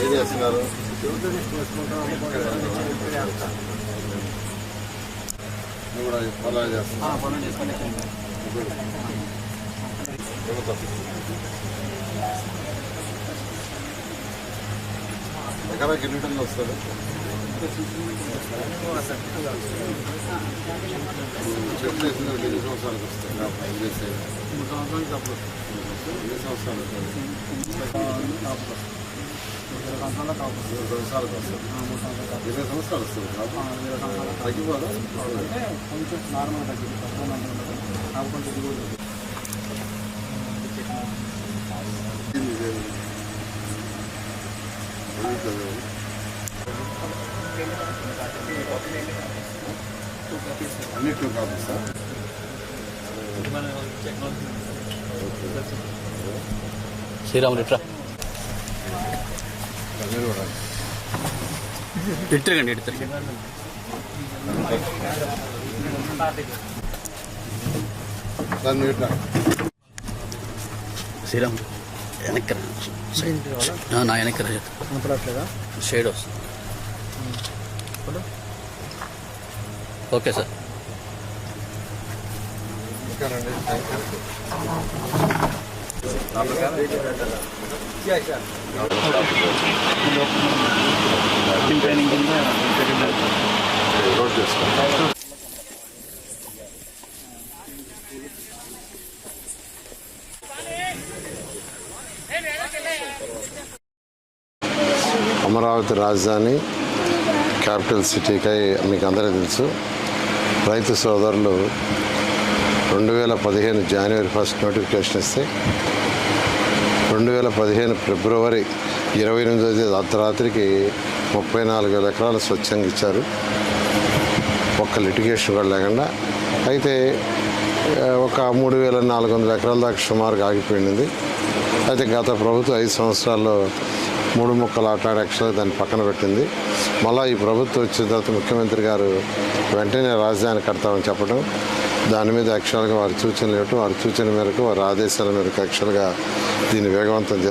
ఏం చేస్తున్నారు? కూడా పొలాలు చేస్తున్నావు? ఎకరాకి ఎన్ని టన్నులు వస్తుంది? చెట్లు వేసిన ఎన్ని సంవత్సరాలకు వస్తాయి కాపు చేసేది ఎన్ని సంవత్సరాలు మూడు సంవత్సరాలకు వస్తుంది ఇరవై సంవత్సరాలు వస్తుంది తగ్గిపోదా కొంచెం నార్మల్ తగ్గింది తక్కువ మంది ఉండదు నాకు కొంచెం దిగుబడి అన్నిట్లో కాదు సార్. శ్రీరాములు ఇట్రా. మీరు కూడా ఇటు తిరగండి ఇటు తిరగండి దాన్ని మీరు ఇట్లా శ్రీరామ్ వెనక్కి నా వెనక్కి షేడ్ వస్తుంది. Okay sir. అమరావతి రాజధాని క్యాపిటల్ సిటీకై మీకు అందరికీ తెలుసు. రైతు సోదరులు రెండు వేల పదిహేను జనవరి ఫస్ట్ నోటిఫికేషన్ ఇస్తే రెండు వేల పదిహేను ఫిబ్రవరి ఇరవై ఎనిమిదో తేదీ అర్ధరాత్రికి ముప్పై నాలుగు వేల ఎకరాలు స్వచ్ఛంగా ఇచ్చారు. ఒక్క లిటిగేషన్ కూడా లేకుండా. అయితే ఒక మూడు వేల నాలుగు వందల ఎకరాల దాకా సుమారుగా ఆగిపోయింది. అయితే గత ప్రభుత్వం ఐదు సంవత్సరాల్లో మూడు ముక్కలు ఆట్లాడే యాక్చువల్గా దాన్ని పక్కన పెట్టింది. మళ్ళీ ఈ ప్రభుత్వం వచ్చిన తర్వాత ముఖ్యమంత్రి గారు వెంటనే రాజధాని కడతామని చెప్పడం దాని మీద యాక్చువల్గా వారి సూచనలు ఇవ్వటం వారి సూచన మేరకు వారి ఆదేశాల మేరకు యాక్చువల్గా దీన్ని వేగవంతం చేస్తారు.